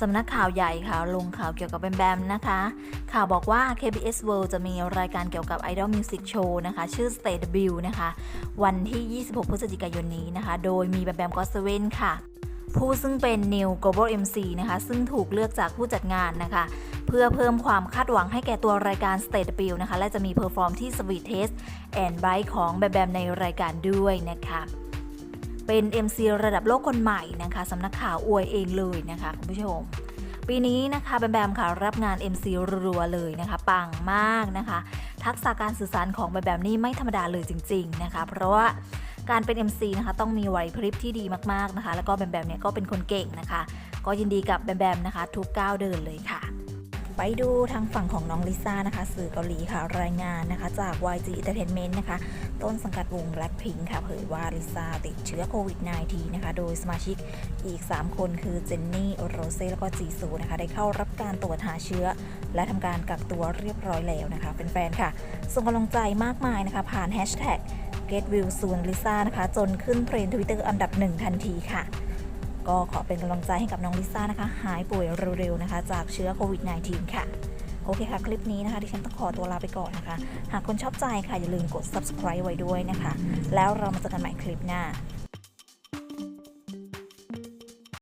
สำนักข่าวใหญ่ค่ะลงข่าวเกี่ยวกับแบมแบมนะคะ ข่าวบอกว่า KBS World จะมีรายการเกี่ยวกับ Idol Music Show นะคะ ชื่อ State W นะคะ วันที่ 26 พฤศจิกายนนี้นะคะ โดยมีแบมแบมก็อตเซเว่นค่ะ ผู้ซึ่งเป็น New Global MC นะคะ ซึ่งถูกเลือกจากผู้จัดงานนะคะเพื่อเพิ่มความคาดหวังให้แก่ตัวรายการ State Debut นะคะ และจะมีเพอร์ฟอร์มที่ Sweet Taste and Bite ของแบมแบมในรายการด้วยนะคะ เป็น MC ระดับโลกคนใหม่นะคะสำนักข่าวอวยเองเลยนะคะคุณผู้ชม ปีนี้นะคะแบมแบมค่ะรับงาน MC รัวๆเลยนะคะ ปังมากนะคะ ทักษะการสื่อสารของแบมแบมนี่ไม่ธรรมดาเลยจริง ๆนะคะ เพราะว่าการเป็น MC นะคะต้องมีไหวพริบที่ดีมากๆนะคะ แล้วก็แบมแบมเนี่ยก็เป็นคนเก่งนะคะ ก็ยินดีกับแบมแบมนะคะ ทุกก้าวเดินเลยค่ะ ไปดูทางฝั่งของน้องลิซ่านะคะ สื่อเกาหลีค่ะรายงานนะคะ จาก YG Entertainment นะคะ ต้นสังกัดวง Blackpink ค่ะ เผยว่าลิซ่าติดเชื้อโควิด -19 นะคะ โดยสมาชิกอีก 3 คนคือเจนนี่โรเซ่แล้วก็จีซูนะคะ ได้เข้ารับการตรวจหาเชื้อ และทำการกักตัวเรียบร้อยแล้วนะคะแฟนๆค่ะ ส่งกำลังใจมากมายนะคะ ผ่านแฮชแท็ก Get Will Soon Lisa นะคะ จนขึ้นเทรนด์ทวิตเตอร์อันดับหนึ่งทันทีค่ะ ก็ขอเป็นกำลังใจให้กับน้องลิซ่านะคะ หายป่วยเร็วๆนะคะ จากเชื้อโควิด -19 ค่ะ โอเคค่ะ คลิปนี้นะคะที่ฉันต้องขอตัวลาไปก่อนนะคะ หากคุณชอบใจค่ะ อย่าลืมกด subscribe ไว้ด้วยนะคะ แล้วเรามาเจอกันใหม่คลิปหน้า